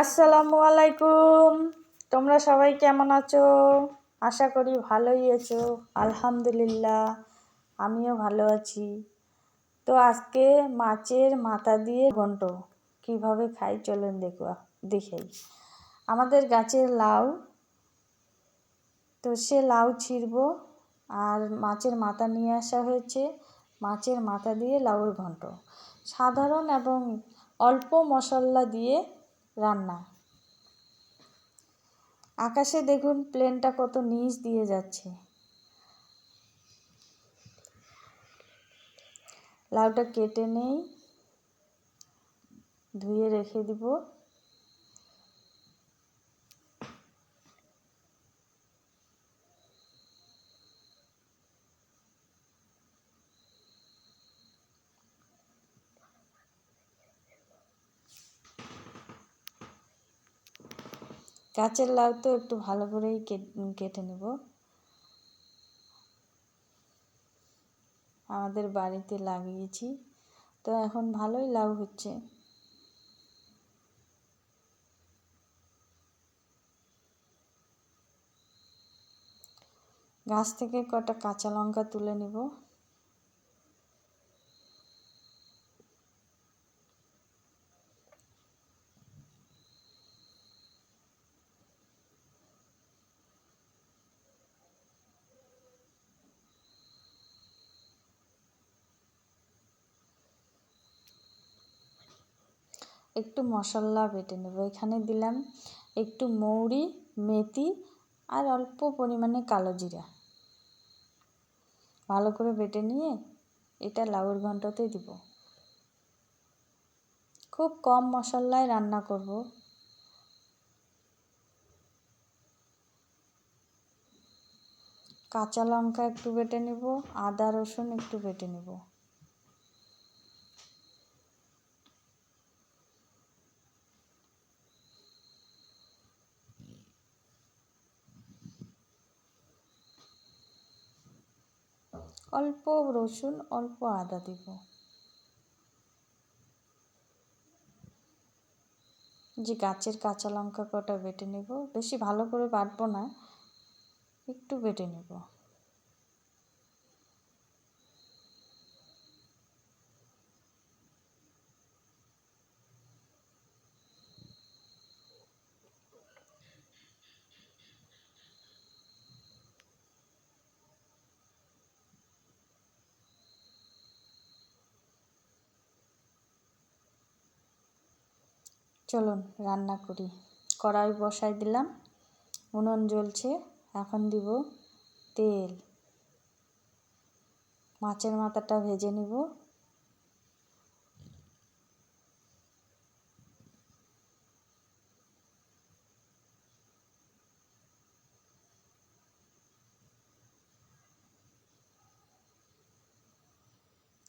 আসসালামু আলাইকুম। তোমরা সবাই কেমন আছো? আশা করি ভালোই আছো। আলহামদুলিল্লাহ, আমিও ভালো আছি। তো আজকে মাছের মাথা দিয়ে ঘন্ট। কীভাবে খাই চলেন দেখো, দেখেই। আমাদের গাছের লাউ, তো সে লাউ ছিঁড়ব আর মাছের মাথা নিয়ে আসা হয়েছে। মাছের মাথা দিয়ে লাউয়ের ঘন্ট। সাধারণ এবং অল্প মশলা দিয়ে রান্না। আকাশে দেখুন প্লেনটা কত নিচ দিয়ে যাচ্ছে। লাউটা কেটে নেই ধুয়ে রেখে দিব। গাছের লাউ তো একটু ভালো করেই কেটে নেব। আমাদের বাড়িতে লাগিয়েছি। তো এখন ভালোই লাউ হচ্ছে। গাছ থেকে কটা কাঁচা লঙ্কা তুলে নেব। একটু মশলা বেটে নেব। এখানে দিলাম একটু মৌরি, মেথি আর অল্প পরিমাণে কালো জিরা। ভালো করে বেটে নিয়ে এটা লাউর ঘন্টতে দিব। খুব কম মশলায় রান্না করব। কাঁচা লঙ্কা একটু বেটে নেব, আদা রসুন একটু বেটে নেব। অল্প রসুন, অল্প আদা দিব। যে গাছের কাঁচা লঙ্কা কটা বেটে নেব, বেশি ভালো করে বাটবো না, একটু বেটে নেব। চলুন রান্না করি। কড়াই বসাই দিলাম, উনুন জ্বলছে, এখন দিব তেল। মাছের মাথাটা ভেজে নিব।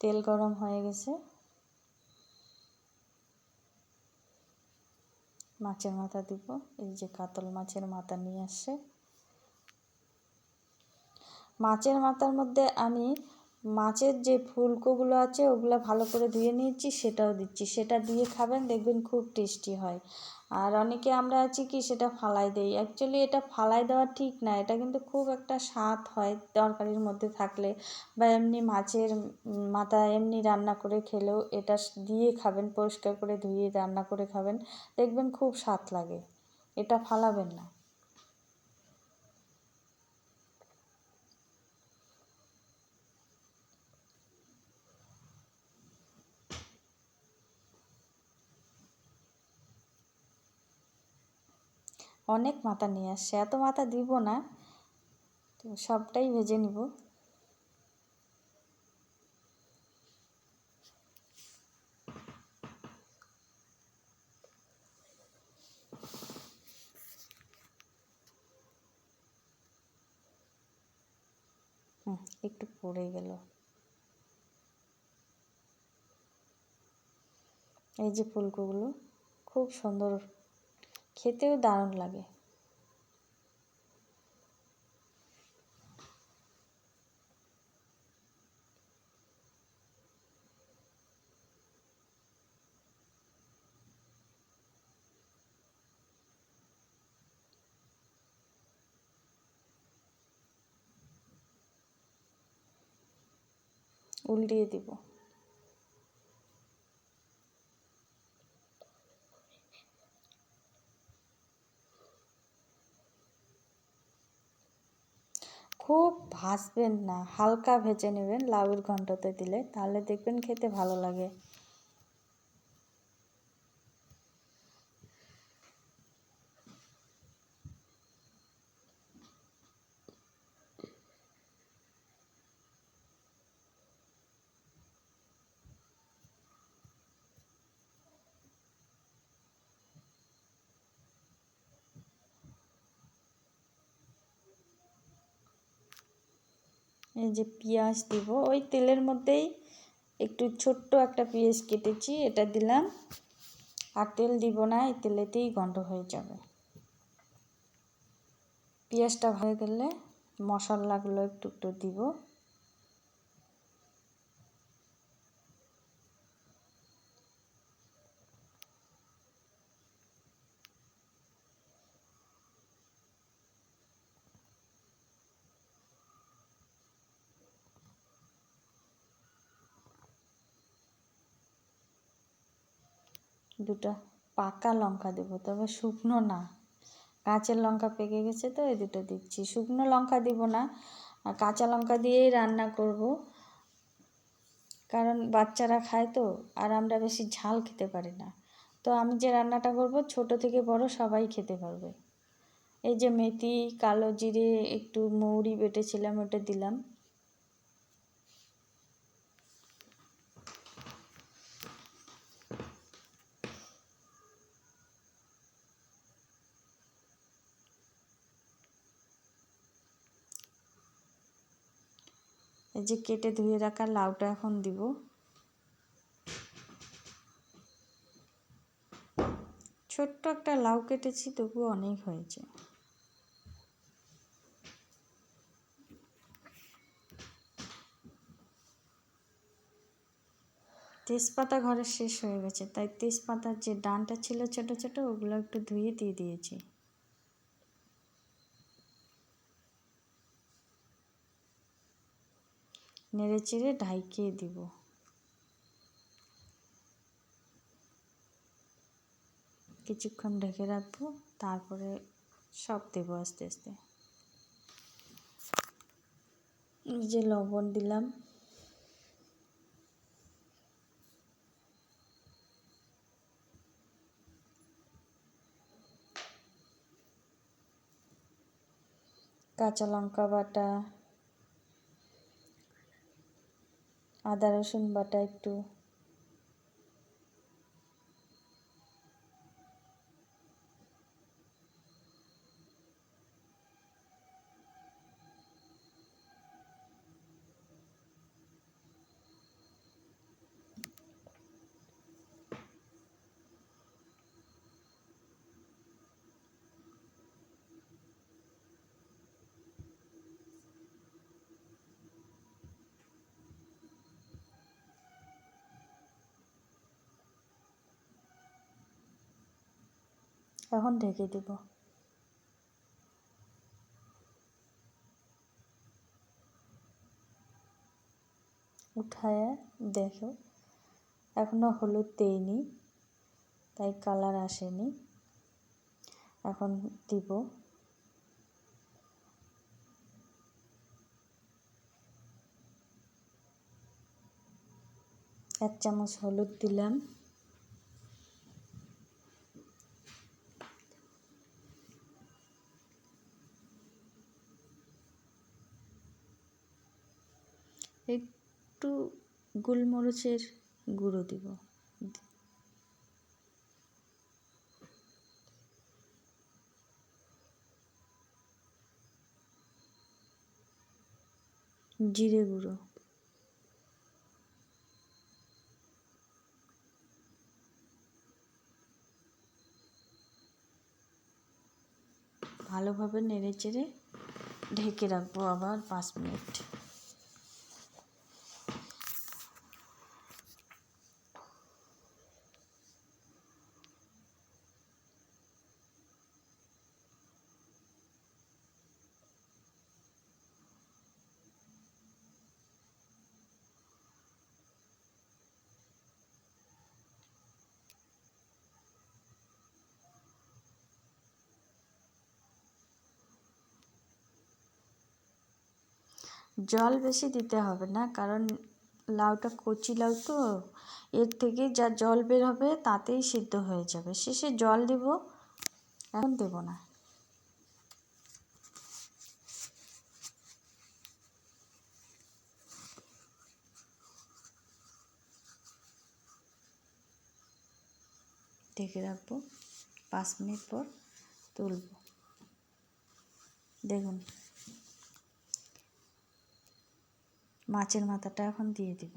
তেল গরম হয়ে গেছে। মাছের মাথা দিব। এই যে কাতল মাছের মাথা নিয়ে আসছে। মাছের মাথার মধ্যে আমি মাছের যে ফুলকোগুলো আছে, ওগুলো ভালো করে ধুয়ে নিয়েছি, সেটাও দিচ্ছি। সেটা দিয়ে খাবেন, দেখবেন খুব টেস্টি হয়। আর অনেকে আমরা আছি কি সেটা ফালাই দেই। অ্যাকচুয়ালি এটা ফালাই দেওয়া ঠিক না। এটা কিন্তু খুব একটা স্বাদ হয় তরকারির মধ্যে থাকলে বা এমনি মাছের মাথা এমনি রান্না করে খেলেও এটা দিয়ে খাবেন, পরিষ্কার করে ধুয়ে রান্না করে খাবেন, দেখবেন খুব স্বাদ লাগে। এটা ফালাবেন না। অনেক মাথা নিয়ে আসছে। এত মাথা দিব না। তো সবটাই ভেজে নিব। একটু পড়ে গেল। এই যে ফুলকোগুলো, খুব সুন্দর খেতেও দারুণ লাগে। উল্টিয়ে দিব। ভাজবেন না হালকা ভেজে নেবেন লাউয়ের ঘন্টতে দিলে তাহলে দেখবেন খেতে ভালো লাগে। এই যে পেঁয়াজ দিব, ওই তেলের মধ্যেই একটু ছোট্ট একটা পেঁয়াজ কেটেছি, এটা দিলাম। আর তেল দিব না, এই তেলেতেই গন্ধ হয়ে যাবে। পেঁয়াজটা হয়ে গেলে মশলাগুলো একটু একটু দিব। দুটো পাকা লঙ্কা দেবো, তবে শুকনো না। কাঁচা লঙ্কা পেকে গেছে তো, এই দুটো দিচ্ছি। শুকনো লঙ্কা দিব না, আর কাঁচা লঙ্কা দিয়েই রান্না করব। কারণ বাচ্চারা খায় তো, আর আমরা বেশি ঝাল খেতে পারি না। তো আমি যে রান্নাটা করব, ছোট থেকে বড় সবাই খেতে পারবে। এই যে মেথি, কালো জিরে, একটু মৌরি বেটেছিলাম, ওটা দিলাম। এই যে কেটে ধুয়ে রাখা লাউটা এখন দিব। ছোট্ট একটা লাউ কেটেছি তবুও অনেক হয়েছে। তেজপাতা ঘরে শেষ হয়ে গেছে, তাই তেজপাতার যে ডানটা ছিল ছোট ছোট, ওগুলো একটু ধুয়ে দিয়ে দিয়েছি। নেড়ে চেড়ে ঢাইকিয়ে দিব। কিছুক্ষণ ঢেকে রাখব, তারপরে সব দেবো আস্তে আস্তে। যে লবণ দিলাম। কাঁচা লঙ্কা বাটা আদা রসুন বাটা একটু এখন ঢেকে দেব। উঠায় দেখো এখনও হলুদ দেইনি, তাই কালার আসেনি। এখন দিব। এক চামচ হলুদ দিলাম একটু গোলমরিচের গুঁড়ো দিব। জিরে গুঁড়ো। ভালোভাবে নেড়ে চেড়ে ঢেকে রাখব আবার পাঁচ মিনিট। জল বেশি দিতে হবে না, কারণ লাউটা কচি লাউ তো, এর থেকে যা জল বের হবে তাতেই সিদ্ধ হয়ে যাবে। শেষে জল দিব, এখন দেব না। ঢেকে রাখব, পাঁচ মিনিট পর তুলব। দেখুন। মাছের মাথাটা এখন দিয়ে দিব।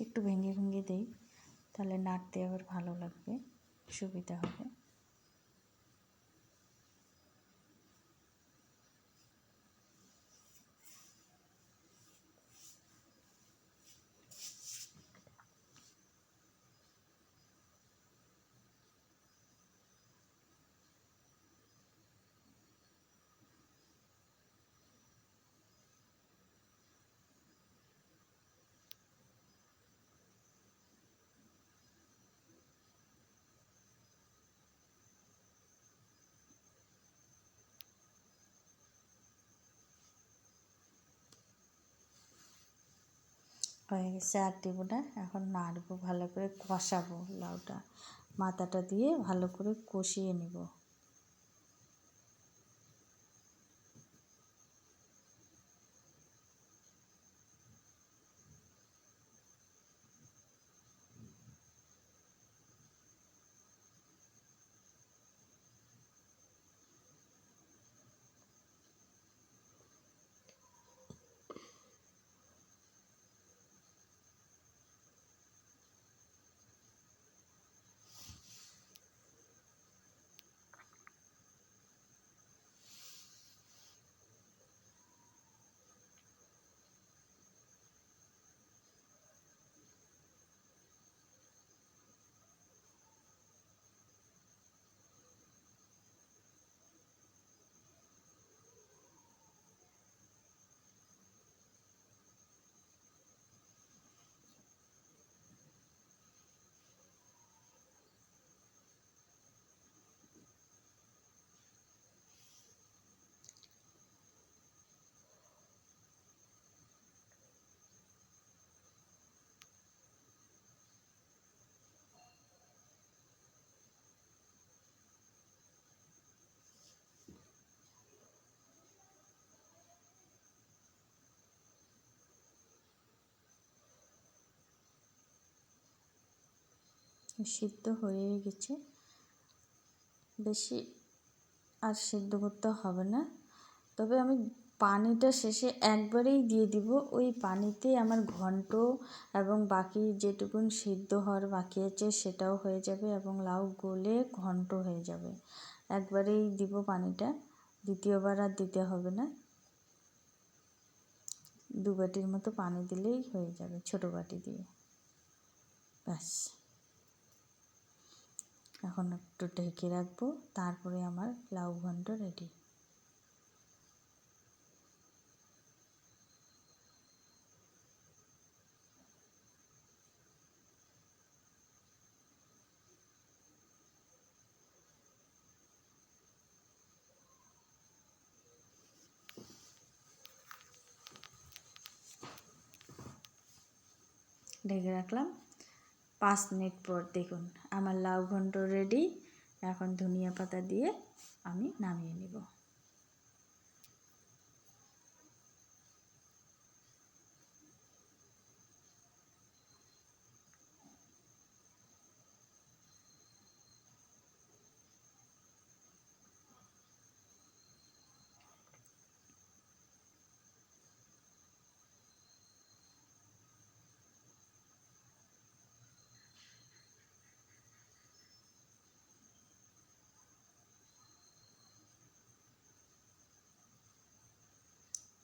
একটু ভেঙে ভেঙে দেই, তাহলে নাড়তে আবার ভালো লাগবে, সুবিধা হবে। হয়ে গেছে আর দেবো না। এখন নাড়ব, ভালো করে কষাবো লাউটা। মাথাটা দিয়ে ভালো করে কষিয়ে নেব। সিদ্ধ হয়ে গেছে। বেশি আর সিদ্ধ করতে হবে না। তবে আমি পানিটা শেষে একবারেই দিয়ে দিব। ওই পানিতে আমার ঘন্ট এবং বাকি যেটুকুন সিদ্ধ হওয়ার বাকি আছে সেটাও হয়ে যাবে এবং লাউ গলে ঘন্ট হয়ে যাবে। একবারেই দিব পানিটা। দ্বিতীয়বার আর দিতে হবে না। দু বাটির মতো পানি দিলেই হয়ে যাবে ছোটো বাটি দিয়ে। ব্যাস। এখন একটু ঢেকে রাখব তারপরে আমার লাউ ঘন্ট রেডি ঢেকে রাখলাম। পাঁচ মিনিট পর দেখুন আমার লাউ ঘন্ট রেডি এখন ধনিয়া পাতা দিয়ে আমি নামিয়ে নেব।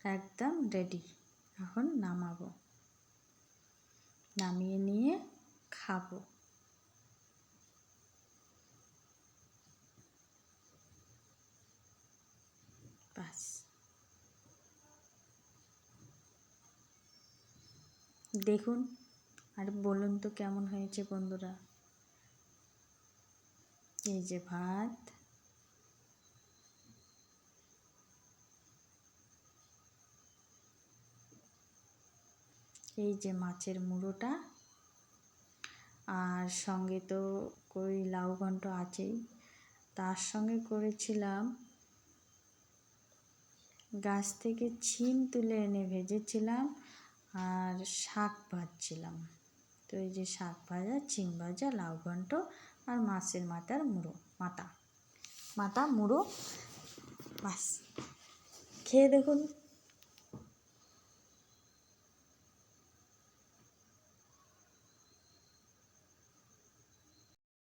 একদম রেডি এখন নামাবো। নামিয়ে নিয়ে খাব। বাস। দেখুন, আর বলুন তো কেমন হয়েছে বন্ধুরা? এই যে ভাত এই যে মাছের মুড়োটা। আর সঙ্গে তো কই লাউ ঘন্ট আছেই। তার সঙ্গে করেছিলাম গাছ থেকে ছিম তুলে এনে ভেজেছিলাম আর শাক ভাজছিলাম। তো এই যে শাক ভাজা, ছিম ভাজা, লাউ ঘন্ট আর মাছের মাথার মুড়ো, মাথা মাথা, মুড়ো, বাস। খেয়ে দেখুন।